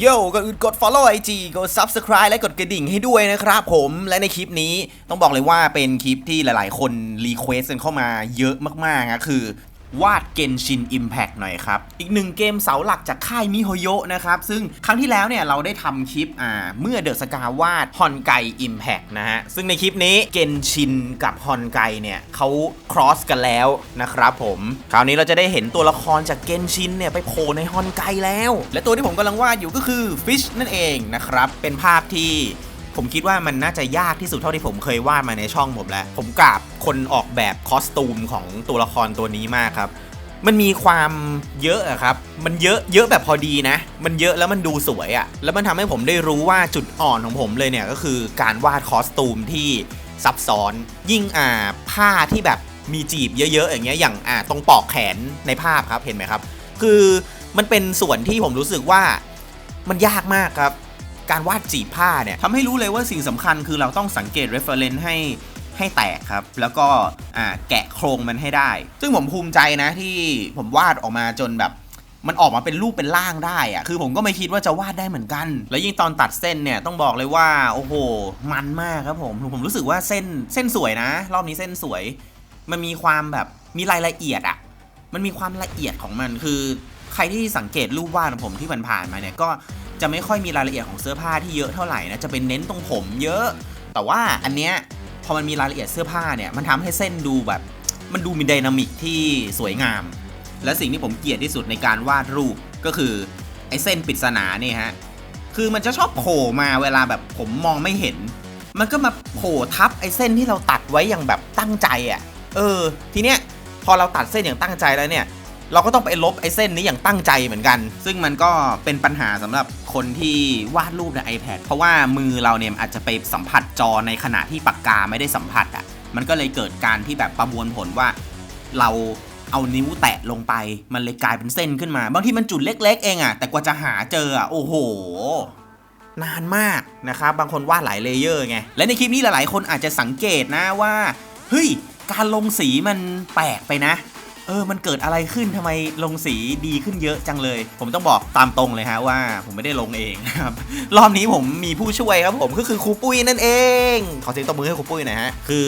โย่ก็อื่นกด follow IG กด subscribe และกดกระดิ่งให้ด้วยนะครับผมและในคลิปนี้ต้องบอกเลยว่าเป็นคลิปที่หลาย ๆ คนรีเควสกันเข้ามาเยอะมากๆนะคือ วาดเกนชิน Impact หน่อยครับ อีกหนึ่งเกมเสาหลักจากค่ายมิโฮโยะนะครับ ซึ่งครั้งที่แล้วเนี่ยเราได้ทำคลิปอ่าเมื่อเดอะสกาวาดฮอนไก Impact นะฮะ ซึ่งในคลิปนี้เกนชินกับฮอนไกเนี่ยเขาครอสกันแล้วนะครับผม คราวนี้เราจะได้เห็นตัวละครจากเกนชินเนี่ยไปโผล่ในฮอนไกแล้ว และตัวที่ผมกำลังวาดอยู่ก็คือฟิชนั่นเองนะครับเป็นภาพที่ ผมคิดว่ามันน่าจะยากที่สุดเท่าที่ผมเคยวาดมาในช่องผมแล้ว ผมกราบคนออกแบบคอสตูมของตัวละครตัวนี้มากครับ มันมีความเยอะอะครับ มันเยอะเยอะแบบพอดีนะ มันเยอะแล้วมันดูสวยอะแล้วมันทำให้ผมได้รู้ว่าจุดอ่อนของผมเลยเนี่ยก็คือการวาดคอสตูมที่ซับซ้อน ยิ่งอ่าผ้าที่แบบมีจีบเยอะๆ อย่างเงี้ยอย่างอ่าตรงปอกแขนในภาพครับเห็นไหมครับ คือมันเป็นส่วนที่ผมรู้สึกว่ามันยากมากครับ การวาดจีบผ้าเนี่ยทำให้รู้เลยว่าสิ่งสำคัญคือเราต้องสังเกต reference ให้ให้แตกครับ แล้วก็แกะโครงมันให้ได้ ซึ่งผมภูมิใจนะที่ผมวาดออกมาจนแบบมันออกมาเป็นรูปเป็นร่างได้อะคือผมก็ไม่คิดว่าจะวาดได้เหมือนกัน แล้วยิ่งตอนตัดเส้นเนี่ยต้องบอกเลยว่า โอ้โห มันมากครับผม ผมรู้สึกว่าเส้นเส้นสวยนะ รอบนี้เส้นสวย มันมีความแบบมีรายละเอียดอะมันมีความละเอียดของมันคือ ใครที่สังเกตรูปวาดของผมที่ผ่านๆมาเนี่ยก็ จะไม่ค่อยมีรายละเอียดของเสื้อผ้าที่เยอะเท่าไหร่นะจะเป็นเน้นตรงผมเยอะ แต่ว่าอันเนี้ยพอมันมีรายละเอียดเสื้อผ้าเนี่ยมันทำให้เส้นดูแบบ มันดูมีไดนามิกที่สวยงาม และสิ่งที่ผมเกลียดที่สุดในการวาดรูปก็คือไอ้เส้นปริศนาเนี่ยฮะคือมันจะชอบโผล่มาเวลาแบบผมมองไม่เห็น มันก็มาโผล่ทับไอ้เส้นที่เราตัดไว้อย่างแบบตั้งใจอะ่ะเออ ทีเนี้ยพอเราตัดเส้นอย่างตั้งใจแล้วเนี่ย เราก็ต้องไปลบไอ้เส้นนี้อย่างตั้งใจเหมือนกัน ซึ่งมันก็เป็นปัญหาสำหรับคนที่วาดรูปใน iPad เพราะว่ามือเราเนี่ยอาจจะไปสัมผัสจอในขณะที่ปากกาไม่ได้สัมผัสอะ่ะมันก็เลยเกิดการที่แบบประมวลผลว่า เราเอานิ้วแตะลงไปมันเลยกลายเป็นเส้นขึ้นมา บางทีมันจุดเล็ก ๆ เองอะ่ะแต่กว่าจะหาเจออะโอ้โหนานมากนะครับ บางคนวาดหลายเลเยอร์ไง และในคลิปนี้หลายๆ คนอาจจะสังเกตนะว่า เฮ้ย การลงสีมันแปลกไปนะ เออ มันเกิดอะไรขึ้นทำไมลงสีดีขึ้นเยอะจังเลย ผมต้องบอกตามตรงเลยฮะว่าผมไม่ได้ลงเองนะครับ รอบนี้ผมมีผู้ช่วยครับผมก็คือครูปุ้ยนั่นเอง ขอเสียงตบมือให้ครูปุ้ยหน่อยฮะ คือ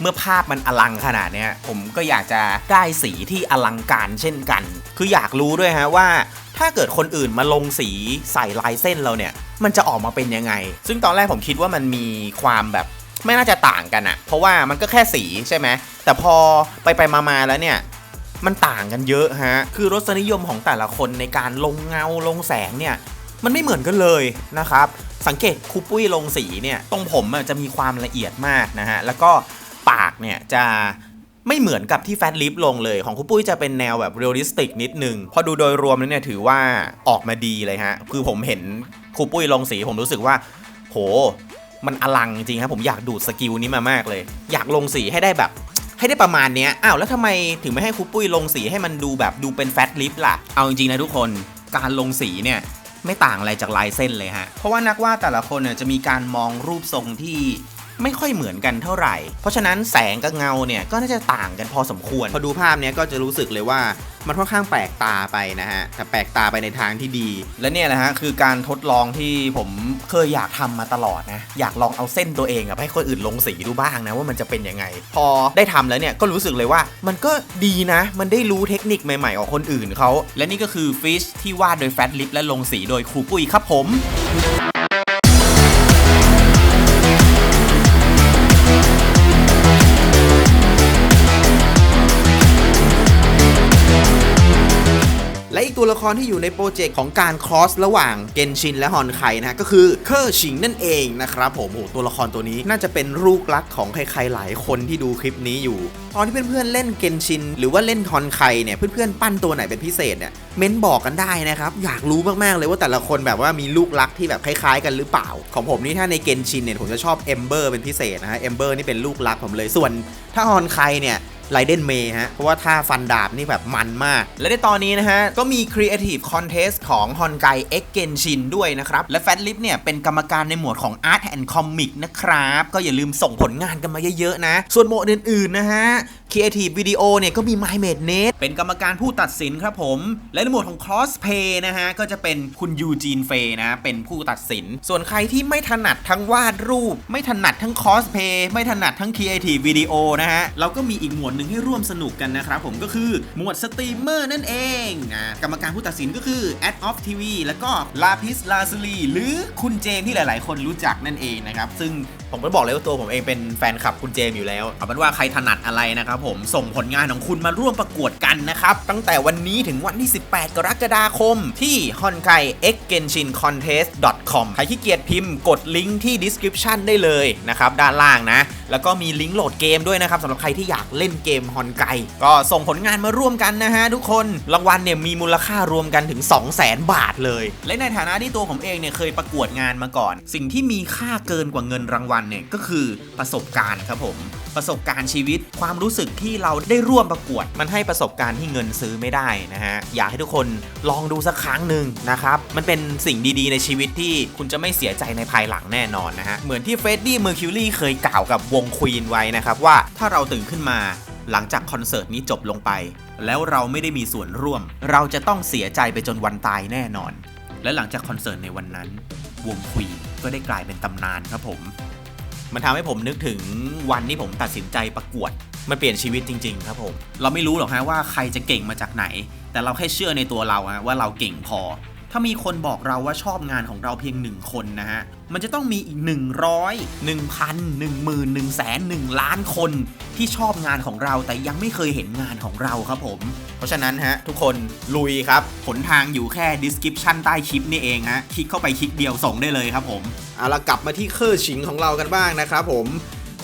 เมื่อภาพมันอลังขนาดเนี้ยผมก็อยากจะได้สีที่อลังการเช่นกัน คืออยากรู้ด้วยฮะว่า ถ้าเกิดคนอื่นมาลงสีใส่ลายเส้นเราเนี่ย มันจะออกมาเป็นยังไง ซึ่งตอนแรกผมคิดว่ามันมีความแบบไม่น่าจะต่างกันอะเพราะว่ามันก็แค่สีใช่ไหมแต่พอไปไปมามาแล้วเนี่ย มันต่างกันเยอะฮะ คือรสนิยมของแต่ละคนในการลงเงาลงแสงเนี่ย มันไม่เหมือนกันเลยนะครับ สังเกตครูปุ้ยลงสีเนี่ย ตรงผมอะจะมีความละเอียดมากนะฮะ แล้วก็ปากเนี่ยจะไม่เหมือนกับที่แฟตลิปลงเลยของครูปุ้ยจะเป็นแนวแบบเรียลลิสติกนิดนึง พอดูโดยรวมแล้วเนี่ยถือว่าออกมาดีเลยฮะ คือผมเห็นครูปุ้ยลงสีผมรู้สึกว่า โห มันอลังจริงครับผมอยากดูดสกิลนี้มามากเลย อยากลงสีให้ได้แบบ ให้ได้ประมาณเนี้ยอ้าวแล้วทำไมถึงไม่ให้ครูปุ้ยลงสีให้มันดูแบบดูเป็นแฟตลิปล่ะ เอาจริงๆนะทุกคนการลงสีเนี่ยไม่ต่างอะไรจากลายเส้นเลยฮะ เพราะว่านักวาดแต่ละคนเนี่ยจะมีการมองรูปทรงที่ ไม่ค่อยเหมือนกันเท่าไหร่ เพราะฉะนั้นแสงกับเงาเนี่ยก็น่าจะต่างกันพอสมควร พอดูภาพเนี้ยก็จะรู้สึกเลยว่ามันค่อนข้างแปลกตาไปนะฮะ แต่แปลกตาไปในทางที่ดี และเนี่ยแหละฮะคือการทดลองที่ผมเคยอยากทำมาตลอดนะ อยากลองเอาเส้นตัวเองอะให้คนอื่นลงสีดูบ้างนะว่ามันจะเป็นยังไง พอได้ทำแล้วเนี่ยก็รู้สึกเลยว่ามันก็ดีนะ มันได้รู้เทคนิคใหม่ๆของคนอื่นเขา และนี่ก็คือฟิชที่วาดโดยแฟตลิปและลงสีโดยครูปุ้ยครับผม ตัวละครที่อยู่ในโปรเจกต์ของการครอสระหว่างเกนชินและฮอนไคนะก็คือเคอร์ชิงนั่นเองนะครับผมโอ้โหตัวละครตัวนี้น่าจะเป็นลูกรักของใครๆหลายคนที่ดูคลิปนี้อยู่ ตอนที่เพื่อนๆเล่นเกนชินหรือว่าเล่นฮอนไคเนี่ยเพื่อนๆปั้นตัวไหนเป็นพิเศษเนี่ยเม้นบอกกันได้นะครับอยากรู้มากๆเลยว่าแต่ละคนแบบว่ามีลูกรักที่แบบคล้ายๆ กันหรือเปล่า ของผมนี่ถ้าในเกนชินเนี่ยผมจะชอบเอมเบอร์เป็นพิเศษนะฮะเอมเบอร์นี่เป็นลูกรักผมเลยส่วนถ้าฮอนไคเนี่ย ไรเดนเมย์ฮะ เพราะว่าท่าฟันดาบนี่แบบมันมาก และในตอนนี้นะฮะ ก็มี Creative Contest ของฮอนไกเอ็กเกนชินด้วยนะครับ และแฟตลิฟเนี่ยเป็นกรรมการในหมวดของ Art and Comic นะครับ ก็อย่าลืมส่งผลงานกันมาเยอะๆนะ ส่วนหมวดอื่นๆนะฮะ Creative Video เนี่ยก็มี My m a d e n e t เป็นกรรมการผู้ตัดสินครับผม และในหมวดของ Crossplay นะฮะ ก็จะเป็นคุณยูจีนเฟยนะ เป็นผู้ตัดสิน ส่วนใครที่ไม่ถนัดทั้งวาดรูป ไม่ถนัดทั้ง Crossplay ไม่ถนัดทั้ง Creative Video นะฮะ เราก็มีอีกหมวดหนึ่งให้ร่วมสนุกกันนะครับผมก็คือหมวดสตรีมเมอร์นั่นเองอ่ากรรมการผู้ตัดสินก็คือ Ad of TV แล้วก็ Lapis Lazuli หรือคุณเจมที่หลาย ๆ คนรู้จักนั่นเองนะครับซึ่งผมก็บอกเลยว่าตัวผมเองเป็นแฟนคลับคุณเจมอยู่แล้วเอาเป็นว่าใครถนัดอะไรนะครับผมส่งผลงานของคุณมาร่วมประกวดกันนะครับ ตั้งแต่วันนี้ถึงวันที่ 18 กรกฎาคม ที่ honkai x genshin contest com ใครขี้เกียจพิมพ์กดลิงก์ที่ description ได้เลยนะครับ ด้านล่างนะ แล้วก็มีลิงก์โหลดเกมด้วยนะครับสำหรับใครที่อยากเล่นเกมฮอนไกก็ส่งผลงานมาร่วมกันนะฮะทุกคนรางวัลเนี่ยมีมูลค่ารวมกันถึง 200,000 บาทเลย และในฐานะที่ตัวผมเองเนี่ยเคยประกวดงานมาก่อน สิ่งที่มีค่าเกินกว่าเงินรางวัลเนี่ยก็คือประสบการณ์ครับผม ประสบการณ์ชีวิตความรู้สึกที่เราได้ร่วมประกวด มันให้ประสบการณ์ที่เงินซื้อไม่ได้นะฮะ อยากให้ทุกคนลองดูสักครั้งหนึ่งนะครับ มันเป็นสิ่งดีๆ ในชีวิตที่คุณจะไม่เสียใจในภายหลังแน่นอนนะฮะ เหมือนที่เฟรดดี้เมอร์คิวรีเคยกล่าวกับวงควีนไว้นะครับว่าถ้าเราตื่นขึ้นมาหลังจากคอนเสิร์ตนี้จบลงไป แล้วเราไม่ได้มีส่วนร่วม เราจะต้องเสียใจไปจนวันตายแน่นอน และหลังจากคอนเสิร์ตในวันนั้น วงควีนก็ได้กลายเป็นตำนานครับผม มันทำให้ผมนึกถึงวันที่ผมตัดสินใจประกวด มันเปลี่ยนชีวิตจริง ๆ ครับผม เราไม่รู้หรอกฮะว่าใครจะเก่งมาจากไหน แต่เราแค่เชื่อในตัวเราฮะว่าเราเก่งพอ ถ้ามีคนบอกเราว่าชอบงานของเราเพียงหนึ่งคนนะฮะ มันจะต้องมีอีก100 1,000 10,000 1แสน1ล้านคนที่ชอบงานของเราแต่ยังไม่เคยเห็นงานของเราครับผม เพราะฉะนั้นฮะ ทุกคนลุยครับผลทางอยู่แค่ description ใต้คลิปนี่เองฮะคลิกเข้าไปคลิกเดียวส่งได้เลยครับผมเอาละกลับมาที่เคอร์ชิงของเรากันบ้างนะครับผม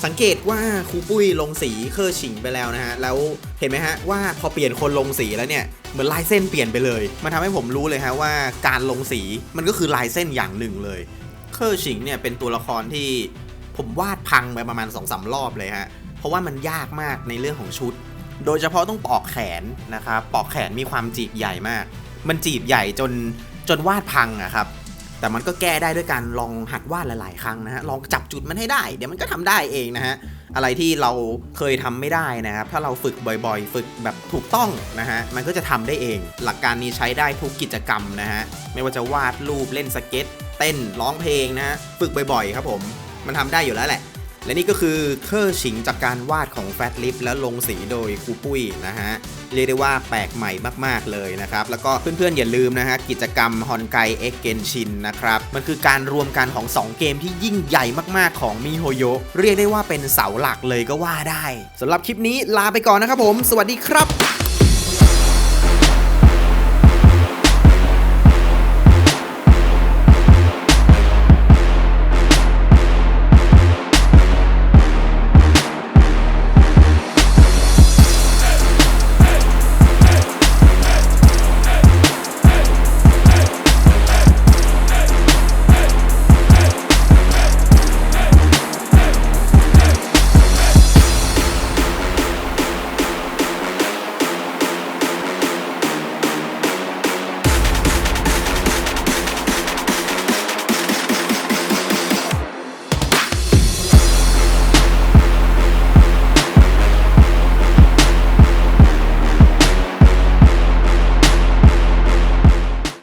สังเกตว่าครูปุ้ยลงสีเคอร์ชิงไปแล้วนะฮะ แล้วเห็นไหมฮะว่าพอเปลี่ยนคนลงสีแล้วเนี่ยเหมือนลายเส้นเปลี่ยนไปเลย มันทำให้ผมรู้เลยฮะว่าการลงสีมันก็คือลายเส้นอย่างหนึ่งเลย เคอร์ชิงเนี่ยเป็นตัวละครที่ผมวาดพังไปประมาณ2อสรอบเลยฮะ เพราะว่ามันยากมากในเรื่องของชุด โดยเฉพาะต้องปอกแขนนะครับ ปอกแขนมีความจีบใหญ่มาก มันจีบใหญ่จนจนวาดพังอะครับ แต่มันก็แก้ได้ด้วยการลองหัดวาดหลาย ๆ ครั้งนะฮะ ลองจับจุดมันให้ได้ เดี๋ยวมันก็ทำได้เองนะฮะ อะไรที่เราเคยทำไม่ได้นะครับ ถ้าเราฝึกบ่อยๆ ฝึกแบบถูกต้องนะฮะ มันก็จะทำได้เอง หลักการนี้ใช้ได้ทุกกิจกรรมนะฮะ ไม่ว่าจะวาดรูป เล่นสเก็ต เต้น ร้องเพลงนะฮะ ฝึกบ่อยๆ ครับผม มันทำได้อยู่แล้วแหละ และนี่ก็คือเคอร์ชิงจากการวาดของแฟตลิฟแล้วลงสีโดยครูปุ้ยนะฮะ เรียกได้ว่าแปลกใหม่มากๆเลยนะครับ แล้วก็เพื่อนๆ อย่าลืมนะฮะ กิจกรรมฮอนไกเอ็กเกนชินนะครับ มันคือการรวมกันของ 2 เกมที่ยิ่งใหญ่มากๆของมิโฮโยเรียกได้ว่าเป็นเสาหลักเลยก็ว่าได้สำหรับคลิปนี้ลาไปก่อนนะครับผม สวัสดีครับ